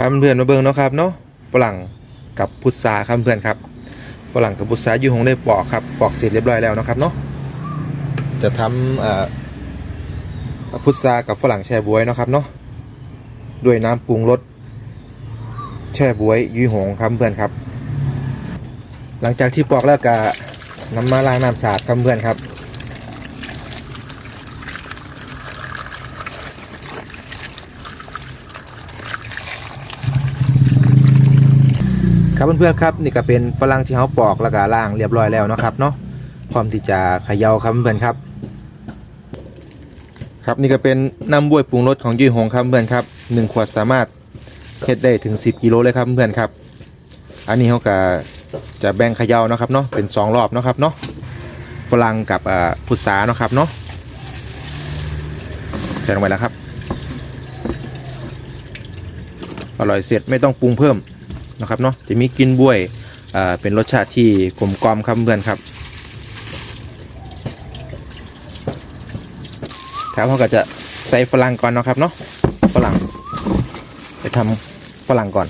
ครับเพื่อนมาเบิ่งเนาะครับเนาะฝรั่งกับพุทราครับเพื่อนครับฝรั่งกับพุทราอยู่ของได้ปอกครับปอกเสร็จเรียบร้อยแล้วนะครับเนาะจะทำเอ่อพุทรากับฝรั่งแช่บวยเนาะครับเนาะด้วยน้ำปรุงรสแช่บวยยี่หงครับเพื่อนครับ หลังจากที่ปอกแล้วก็น้ำมาล้างน้ำสะอาดครับเพื่อนครับ ครับเพื่อนๆครับนี่ก็เป็นฝรั่งที่เขาปอกแล้วก็ล้างเรียบร้อยแล้วนะครับเนาะพร้อมที่จะเขย่าครับเพื่อนๆครับ ครับนี่ก็เป็นน้ำบวยปรุงรสของยี่หงครับเพื่อนครับหนึ่งขวดสามารถเฮ็ดได้ถึง 10กิโลเลยครับเพื่อนครับ อันนี้เขาก็จะแบ่งเขย่านะครับเนาะเป็นสองรอบนะครับเนาะฝรั่งกับอ่าพุทราเนาะครับเนาะใส่ลงไปแล้วครับอร่อยเสร็จไม่ต้องปรุงเพิ่ม นะครับเนาะจะมีกลินบ้วยอ่าเป็นรสชาติที่กลมกล่อมครับเพื่อนครับครับเขาก็จะใส่ฝรั่งก่อนนะครับเนาะฝรั่งไปทำฝรั่งก่อน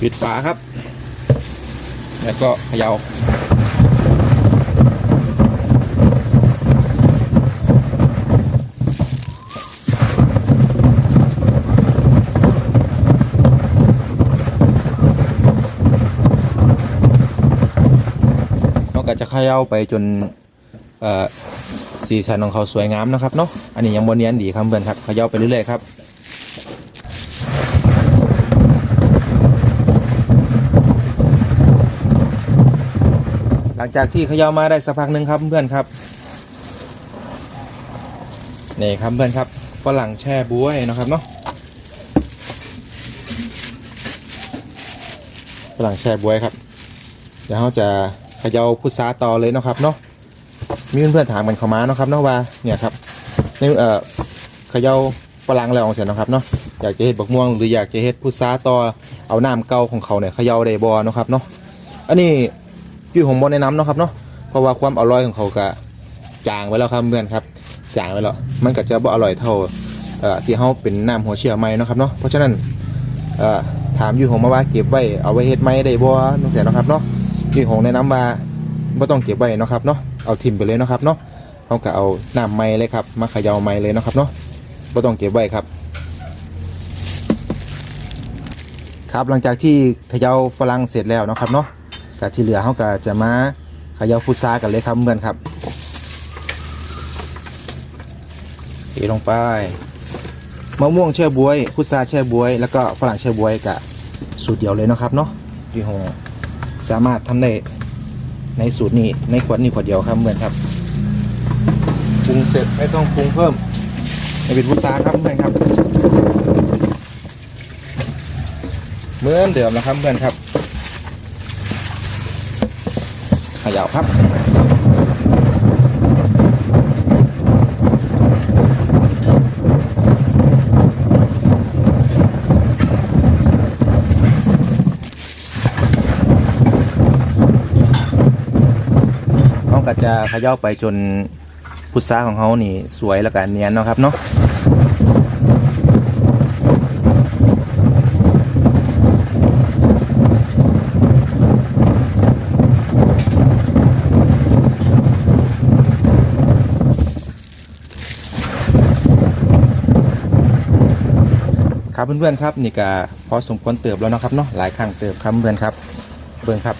ปิดฝาครับ แล้วก็เขย่าเราก็จะเขย่าไปจนสีสันของเขาสวยงามนะครับเนาะ อันนี้ยังบนเนียนดีครับเพื่อนครับเขย่าไปเรื่อยๆครับ หลัง จากที่เขย่ามาได้สักพักหนึ่งครับเพื่อนครับนี่ครับเพื่อนครับฝรั่งแช่บ๊วยนะครับเนาะฝรั่งแช่บ๊วยครับ เดี๋ยวเราจะเขย่าพุทราต่อเลยนะครับเนาะมีเพื่อนๆถามกันเข้ามาเนาะครับเนาะว่าเนี่ยครับในเอ่อเขย่าฝรั่งแล้วของเสียนะครับเนาะอยากจะเฮ็ดบักม่วงหรืออยากจะเฮ็ดพุทราต่อเอาน้ำเก่าของเขาเนี่ยเขย่าได้บ่เนาะครับเนาะอันนี้ ที่ผมบอกแนะนำเนาะครับเนาะเพราะว่าความอร่อยของเขาก็จางไปแล้วครับเพื่อนครับจางไปแล้วมันก็จะบ่อร่อยเท่าเอ่อที่เขาเป็นน้ำหัวเชื้อไหมเนาะครับเนาะเพราะฉะนั้นเอ่อถามยู่ผมมาว่าเก็บไว้เอาไว้เฮ็ดไหมได้บ่ต้องเสียเนาะครับเนาะที่ผมแนะนำว่าบ่ต้องเก็บไว้เนาะครับเนาะเอาทิ่มไปเลยเนาะครับเนาะเขาก็เอาน้ำไหมเลยครับมาเขย่าไหมเลยเนาะครับเนาะบ่ต้องเก็บไว้ครับ ครับหลังจากที่เขย่าฝรั่งเสร็จแล้วนะครับเนาะ กับที่เหลือเขาก็จะมาขยาพุทรากันเลยครับเพื่อนครับเทลงไปมะม่วงแช่บวย พุทราแช่บวย แล้วก็ฝรั่งแช่บวยกับสูตรเดียวเลยนะครับเนาะที่โฮสามารถทำได้ในสูตรนี้ในขวดนี้ขวดเดียวครับเพื่อนครับปรุงเสร็จไม่ต้องปรุงเพิ่มในเป็นพุทราครับเพื่อนครับเหมือนเดิมนะครับเพื่อนครับ เขย่าครับเขาก็จะขย่าไปจนพุทราของเขานี่สวยแล้วก็เนียนเนาะครับเนาะ ครับเพื่อนๆครับนี่ก็พอสมควรเติบแล้วนะครับเนาะหลายครั้งเติบครับเพื่อนครับเพื่อนครับ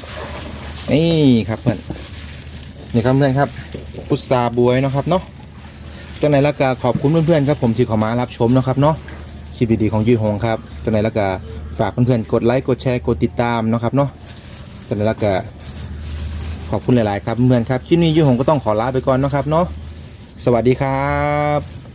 นี่ครับเพื่อนนี่ครับเพื่อนครับพุทราบวยนะครับเนาะจังไหนละกาขอบคุณเพื่อนๆครับผมที่ข้ามารับชมนะครับเนาะคลิปดีๆของยืดหงครับจังไหนละกาฝากเพื่อนๆกดไลค์กดแชร์กดติดตามนะครับเนาะจังไหนละกาขอบคุณหลายๆครับเพื่อนๆครับคลิปนี้ยืดหงก็ต้องขอลาไปก่อนนะครับเนาะสวัสดีครับ